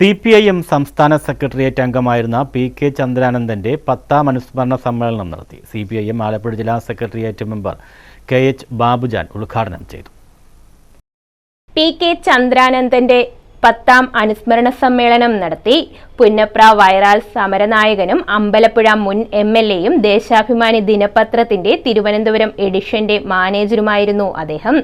C P I M സംസ്ഥാന secretariat അംഗമായിരുന്ന P K ചന്ദ്രാനന്ദന്റെ പത്താം അനുസ്മരണ സമ്മേളനം നടത്തി C P I M Alappuzha ജില്ലാ secretariat member K H Babujan ഉദ്ഘാടനം ചെയ്തു. പി കെ ചന്ദ്രാനന്ദന്റെ പത്താം അനുസ്മരണ സമ്മേളനം നടത്തി പുന്നപ്ര വൈറാൾ സമരനായകനും അമ്പലപ്പുഴ മുൻ എം എൽ എയും ദേശാഭിമാനി ദിനപത്രത്തിന്റെ തിരുവനന്തപുരം എഡിഷന്റെ മാനേജറുമായിരുന്നു അദ്ദേഹം.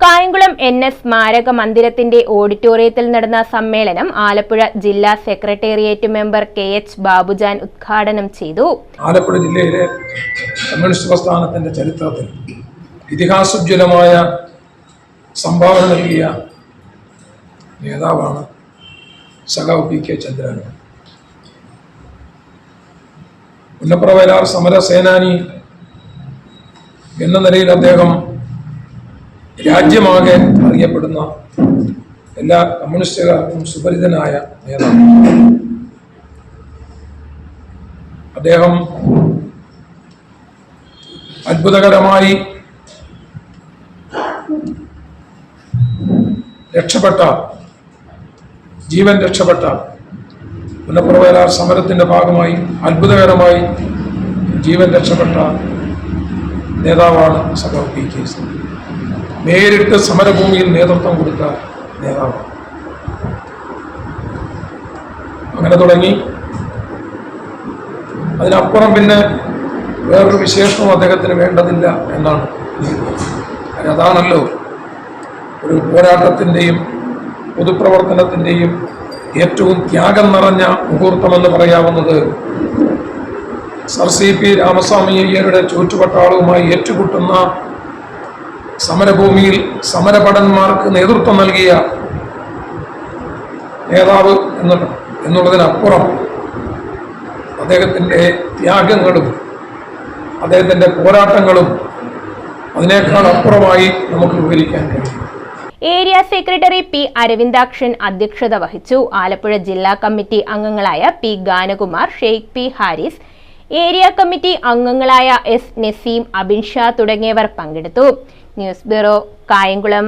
കായംകുളം എൻ എസ് സ്മാരക മന്ദിരത്തിന്റെ ഓഡിറ്റോറിയത്തിൽ നടന്ന സമ്മേളനം ആലപ്പുഴ ജില്ലാ secretariat member K H Babujan ഉദ്ഘാടനം ചെയ്തു. ആലപ്പുഴ ജില്ലയിലെ കമ്മ്യൂണിസ്റ്റ് പ്രസ്ഥാനത്തിന്റെ ചരിത്രത്തിൽ ഇതിഹാസോജ്വലമായ സംഭാവന നൽകിയ നേതാവാണ് സഖാവ് പി കെ ചന്ദ്രൻ. പുന്നപ്ര സമരസേനാനി സമര എന്ന നിലയിൽ അദ്ദേഹം രാജ്യമാകെ അറിയപ്പെടുന്ന എല്ലാ കമ്മ്യൂണിസ്റ്റുകാർക്കും സുപരിതനായ നേതാവ് അദ്ദേഹം അത്ഭുതകരമായി രക്ഷപ്പെട്ട ജീവൻ രക്ഷപ്പെട്ട പുനഃപ്രവേല സമരത്തിന്റെ ഭാഗമായി അത്ഭുതകരമായി ജീവൻ രക്ഷപ്പെട്ട നേതാവാണ് സഖാവ് പി കെ. നേരിട്ട് സമരഭൂമിയിൽ നേതൃത്വം കൊടുത്ത നേതാവ് അങ്ങനെ തുടങ്ങി അതിനപ്പുറം പിന്നെ വേറൊരു വിശേഷവും അദ്ദേഹത്തിന് വേണ്ടതില്ല എന്നാണ്. അതാണല്ലോ ഒരു പോരാട്ടത്തിന്റെയും പൊതുപ്രവർത്തനത്തിന്റെയും ഏറ്റവും ത്യാഗം നിറഞ്ഞ മുഹൂർത്തമെന്ന് പറയാവുന്നത് സർ സി പി രാമസ്വാമി അയ്യരുടെ ചുറ്റുപട്ടാളവുമായി ഏറ്റുമുട്ടുന്ന സമരഭൂമിയിൽ സമരഭടന്മാർക്ക് നേതൃത്വം നൽകിയ നേതാവ് എന്നുള്ള എന്നുള്ളതിനപ്പുറം അദ്ദേഹത്തിന്റെ ത്യാഗങ്ങളും അദ്ദേഹത്തിന്റെ പോരാട്ടങ്ങളും അതിനേക്കാൾ അപ്പുറമായി നമുക്ക് വിവരിക്കാൻ കഴിയും. ഏരിയ സെക്രട്ടറി പി അരവിന്ദാക്ഷൻ അധ്യക്ഷത വഹിച്ചു. ആലപ്പുഴ ജില്ലാ കമ്മിറ്റി അംഗങ്ങളായ P Ganakumar Sheikh P Haris area committee അംഗങ്ങളായ എസ് നസീം അബിൻഷാ തുടങ്ങിയവർ പങ്കെടുത്തു. News bureau Kayamkulam.